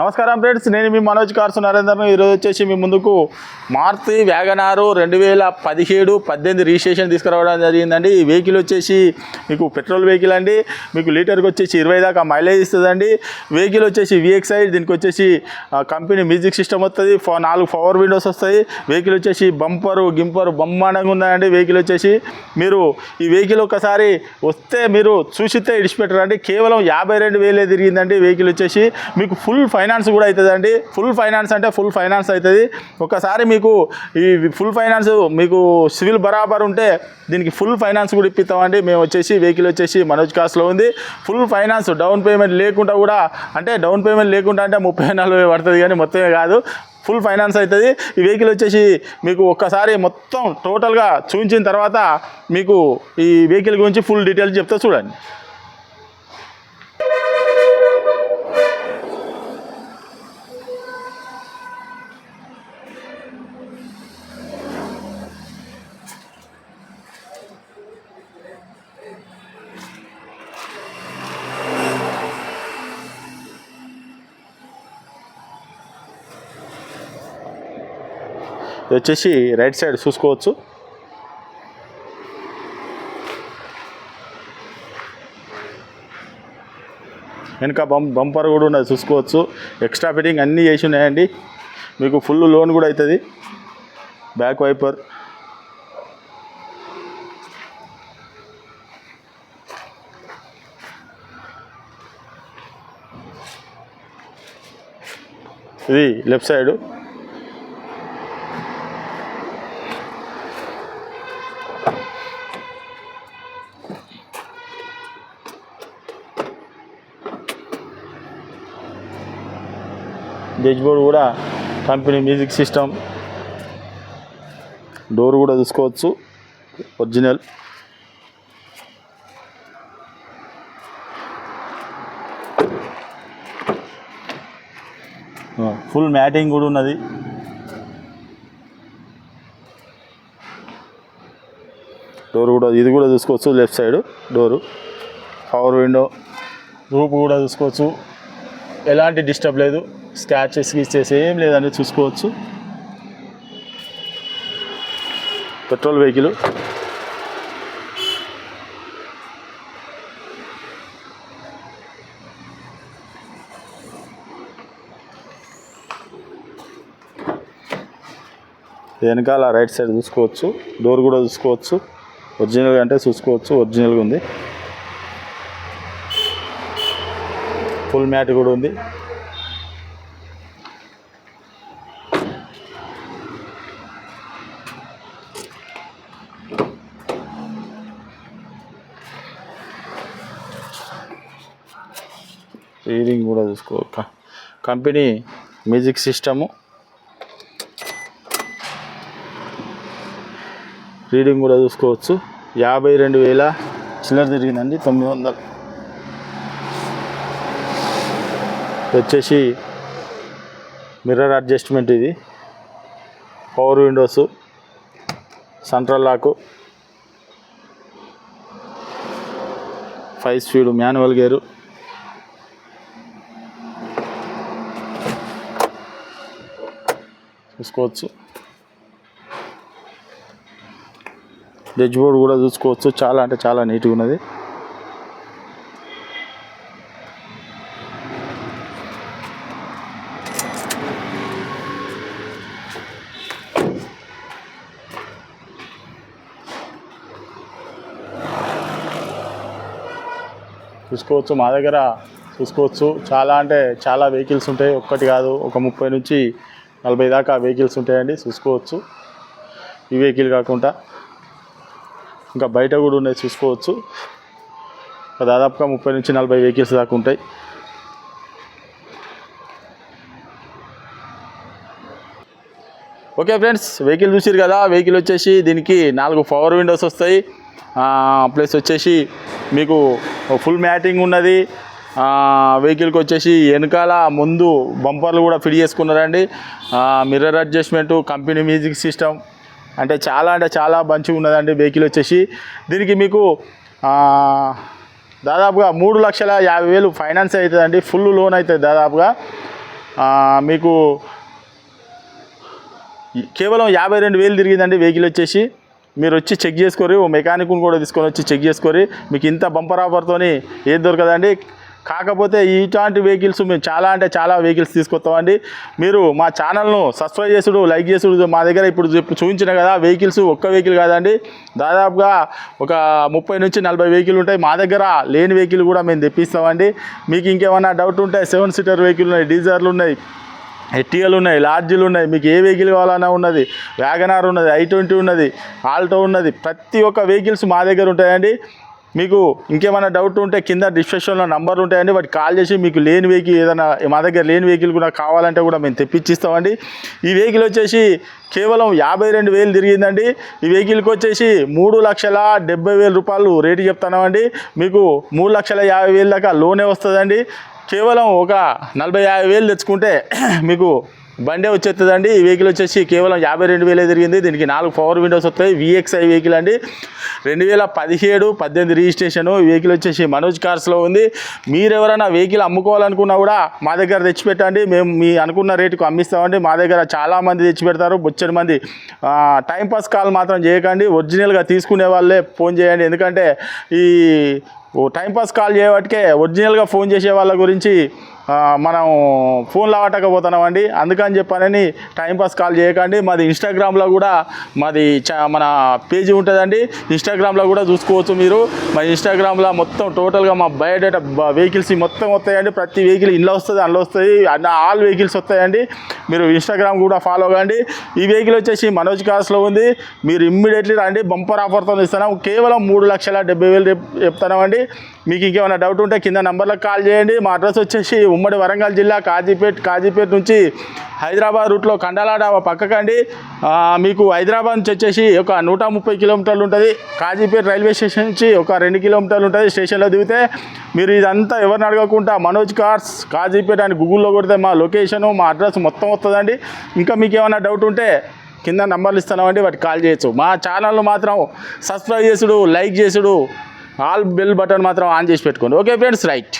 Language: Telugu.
నమస్కారం ఫ్రెండ్స్ నేను మీ మనోజ్ కార్సు నరేందర్ ఈరోజు వచ్చేసి మీ ముందుకు మారుతి వ్యాగనారు రెండు వేల పదిహేడు పద్దెనిమిది రిజిస్ట్రేషన్ తీసుకురావడం జరిగిందండి. ఈ వెహికల్ వచ్చేసి మీకు పెట్రోల్ వెహికల్ అండి. మీకు లీటర్కి వచ్చేసి ఇరవై దాకా మైలేజ్ ఇస్తుందండి. వెహికల్ వచ్చేసి విఎక్స్ఐ దీనికి వచ్చేసి కంపెనీ మ్యూజిక్ సిస్టమ్ వస్తుంది. ఫో- నాలుగు పవర్ విండోస్ వస్తాయి. వెహికల్ వచ్చేసి బంపరు గింపరు బ్రహ్మాండంగా ఉందండి వెహికల్ వచ్చేసి. మీరు ఈ వెహికల్ ఒకసారి వస్తే మీరు చూసితే ఇడిచిపెట్టరండి. కేవలం యాభై రెండు వేలే తిరిగిందండి వెహికల్ వచ్చేసి. మీకు ఫుల్ ఫైనాన్స్ కూడా అవుతుందండి. ఫుల్ ఫైనాన్స్ అంటే ఫుల్ ఫైనాన్స్ అవుతుంది. ఒకసారి మీకు ఈ ఫుల్ ఫైనాన్స్ మీకు సివిల్ బరాబర్ ఉంటే దీనికి ఫుల్ ఫైనాన్స్ కూడా ఇప్పిస్తామండి. మేము వచ్చేసి వెహికల్ వచ్చేసి మనోజ్ కాస్ట్లో ఉంది. ఫుల్ ఫైనాన్స్ డౌన్ పేమెంట్ లేకుండా కూడా అంటే డౌన్ పేమెంట్ లేకుండా అంటే ముప్పై నలభై పడుతుంది కానీ మొత్తమే కాదు. ఫుల్ ఫైనాన్స్ అవుతుంది. ఈ వెహికల్ వచ్చేసి మీకు ఒక్కసారి మొత్తం టోటల్గా చూపించిన తర్వాత మీకు ఈ వెహికల్ గురించి ఫుల్ డీటెయిల్స్ చెప్తా చూడండి. ఇది వచ్చేసి రైట్ సైడ్ చూసుకోవచ్చు. వెనుక బం బంపర్ కూడా ఉన్నది చూసుకోవచ్చు. ఎక్స్ట్రా ఫిట్టింగ్ అన్నీ చేసి ఉన్నాయండి. మీకు ఫుల్ లోన్ కూడా అవుతుంది బ్యాక్ వైపర్. ఇది లెఫ్ట్ సైడు. బోర్డ్ కూడా కంపెనీ మ్యూజిక్ సిస్టమ్. డోర్ కూడా చూసుకోవచ్చు. ఒరిజినల్ ఫుల్ మ్యాటింగ్ కూడా ఉన్నది. డోర్ కూడా ఇది కూడా చూసుకోవచ్చు left side door power window roof కూడా చూసుకోవచ్చు. ఎలాంటి డిస్టర్బ్ లేదు. స్క్రాచెస్ గీచెస్ ఏం లేదని చూసుకోవచ్చు. Petrol vehicle. వెనకాల రైట్ సైడ్ చూసుకోవచ్చు డోర్ కూడా చూసుకోవచ్చు ఒరిజినల్గా అంటే చూసుకోవచ్చు ఒరిజినల్గా ఉంది. ఫుల్ మ్యాట్ కూడా ఉంది. రీడింగ్ కూడా చూసుకో కంపెనీ మ్యూజిక్ సిస్టము. రీడింగ్ కూడా చూసుకోవచ్చు. యాభై రెండు వేల చిల్లర తిరిగిందండి తొమ్మిది వందలు. వచ్చేసి మిర్రర్ అడ్జస్ట్మెంట్ ఇది. Power windows central lock five speed manual gear. చూసుకోవచ్చు. డెచ్ బోర్డ్ కూడా చూసుకోవచ్చు. చాలా అంటే చాలా నీట్గా ఉన్నది. చూసుకోవచ్చు. మా దగ్గర చూసుకోవచ్చు. చాలా అంటే చాలా వెహికల్స్ ఉంటాయి. ఒక్కటి కాదు. ఒక ముప్పై నుంచి నలభై దాకా వెహికల్స్ ఉంటాయండి చూసుకోవచ్చు. ఈ వెహికల్ కాకుండా ఇంకా బయట కూడా ఉన్నాయి చూసుకోవచ్చు. ఒక దాదాపుగా ముప్పై నుంచి నలభై వెహికల్స్ దాకా ఉంటాయి. ఓకే ఫ్రెండ్స్ వెహికల్ చూసిరు కదా వెహికల్ వచ్చేసి దీనికి నాలుగు పవర్ విండోస్ వస్తాయి. ప్లస్ వచ్చేసి మీకు ఫుల్ మ్యాటింగ్ ఉన్నది వెహికల్కి వచ్చేసి వెనకాల ముందు బంపర్లు కూడా ఫిట్ చేసుకున్నారండి. Mirror adjustment company music system అంటే చాలా అంటే చాలా మంచిగా ఉన్నదండి వెహికల్ వచ్చేసి. దీనికి మీకు దాదాపుగా మూడు లక్షల యాభై వేలు ఫైనాన్స్ అవుతుందండి ఫుల్ లోన్ అవుతుంది దాదాపుగా. మీకు కేవలం యాభై రెండు వేలు తిరిగిందండి వెహికల్ వచ్చేసి. మీరు వచ్చి చెక్ చేసుకోరి ఓ మెకానిక్ని కూడా తీసుకొని వచ్చి చెక్ చేసుకోరి మీకు ఇంత బంపర్ ఆఫర్తోని ఏది దొరకదండి? కాకపోతే ఇటువంటి వెహికల్స్ మేము చాలా అంటే చాలా వెహికల్స్ తీసుకొస్తామండి. మీరు మా ఛానల్ను సబ్స్క్రైబ్ చేసుడు లైక్ చేసుడు మా దగ్గర ఇప్పుడు చూపించిన కదా వెహికల్స్ ఒక్క వెహికల్ కాదండి. దాదాపుగా ఒక ముప్పై నుంచి నలభై వెహికల్ ఉంటాయి. మా దగ్గర లేని వెహికల్ కూడా మేము తెప్పిస్తామండి. మీకు ఇంకేమైనా డౌట్ ఉంటే సెవెన్ సీటర్ వెహికల్ ఉన్నాయి డీజర్లు ఉన్నాయి ఎట్టిఎల్ ఉన్నాయి లార్జీలు ఉన్నాయి మీకు ఏ వెహికల్ కావాలన్నా ఉన్నది వ్యాగనార్ ఉన్నది ఐ ట్వంటీ ఉన్నది ఆల్టో ఉన్నది ప్రతి ఒక్క వెహికల్స్ మా దగ్గర ఉంటాయండి. మీకు ఇంకేమైనా డౌట్ ఉంటే కింద డిస్క్రిప్షన్లో నంబర్లు ఉంటాయండి. వాటి కాల్ చేసి మీకు లేని వెహికల్ ఏదైనా మా దగ్గర లేని వెహికల్ కూడా కావాలంటే కూడా మేము తెప్పించిస్తామండి ఈ వెహికల్ వచ్చేసి కేవలం యాభై రెండు వేలు తిరిగిందండి. ఈ వెహికల్కి వచ్చేసి మూడు లక్షల డెబ్బై వేల రూపాయలు రేటు చెప్తున్నామండి. మీకు మూడు లక్షల యాభై వేల దాకా లోనే వస్తుందండి. కేవలం ఒక నలభై యాభై వేలు తెచ్చుకుంటే మీకు బండే వచ్చేస్తుందండి. ఈ వెహికల్ వచ్చేసి కేవలం యాభై రెండు వేలే తిరిగింది. దీనికి నాలుగు పవర్ విండోస్ వస్తాయి. విఎక్స్ఐ వెహికల్ అండి. రెండు వేల పదిహేడు పద్దెనిమిది రిజిస్ట్రేషన్ ఈ వెహికల్ వచ్చేసి మనోజ్ కార్స్లో ఉంది. మీరు ఎవరైనా వెహికల్ అమ్ముకోవాలనుకున్నా కూడా మా దగ్గర తెచ్చిపెట్టండి. మేము మీ అనుకున్న రేటుకు అమ్మిస్తామండి. మా దగ్గర చాలామంది తెచ్చిపెడతారు. బొచ్చడి మంది. టైంపాస్ కాల్ మాత్రం చేయకండి. ఒరిజినల్గా తీసుకునే వాళ్ళే ఫోన్ చేయండి. ఎందుకంటే ఈ టైంపాస్ కాల్ చేయబట్టికే ఒరిజినల్గా ఫోన్ చేసే వాళ్ళ గురించి మనం ఫోన్లో ఆటకపోతున్నామండి అందుకని చెప్పానని టైంపాస్ కాల్ చేయకండి. మాది ఇన్స్టాగ్రామ్లో కూడా మాది చ- మన పేజీ ఉంటుందండి. ఇన్స్టాగ్రామ్లో కూడా చూసుకోవచ్చు మీరు. మా ఇన్స్టాగ్రామ్లో మొత్తం టోటల్గా మా బయోడేటా వెహికల్స్ మొత్తం వస్తాయండి. ప్రతి వెహికల్ ఇంట్లో వస్తుంది అందులో వస్తాయి అన్న ఆల్ వెహికల్స్ వస్తాయండి. మీరు ఇన్స్టాగ్రామ్ కూడా ఫాలో కండి ఈ వెహికల్ వచ్చేసి మనోజ్ కార్స్లో ఉంది. మీరు ఇమ్మీడియట్లీ రండి. బంపర్ ఆఫర్తో ఇస్తున్నాం. కేవలం మూడు లక్షల డెబ్బై వేలు చెప్తున్నామండి. మీకు ఇంకేమైనా డౌట్ ఉంటే కింద నంబర్లకు కాల్ చేయండి. మా అడ్రస్ వచ్చేసి ఉమ్మడి వరంగల్ జిల్లా కాజీపేట్ కాజీపేట్ నుంచి హైదరాబాద్ రూట్లో కండలాడ పక్కకండి. మీకు హైదరాబాద్ నుంచి వచ్చేసి ఒక నూట ముప్పై కిలోమీటర్లు ఉంటుంది. కాజీపేట్ రైల్వే స్టేషన్ నుంచి ఒక రెండు కిలోమీటర్లు ఉంటుంది స్టేషన్లో దిగితే. మీరు ఇదంతా ఎవరిని అడగకుండా మనోజ్ కార్స్ కాజీపేట్ అని గూగుల్లో కొడితే మా లొకేషను మా అడ్రస్ మొత్తం వస్తుందండి. ఇంకా మీకు ఏమైనా డౌట్ ఉంటే కింద నంబర్లు ఇస్తున్నామండి. వాటికి కాల్ చేయొచ్చు. మా ఛానల్ మాత్రం సబ్స్క్రైబ్ చేసుడు లైక్ చేసుడు. ఆల్ బెల్ బటన్ మాత్రం ఆన్ చేసి పెట్టుకోండి. Okay friends right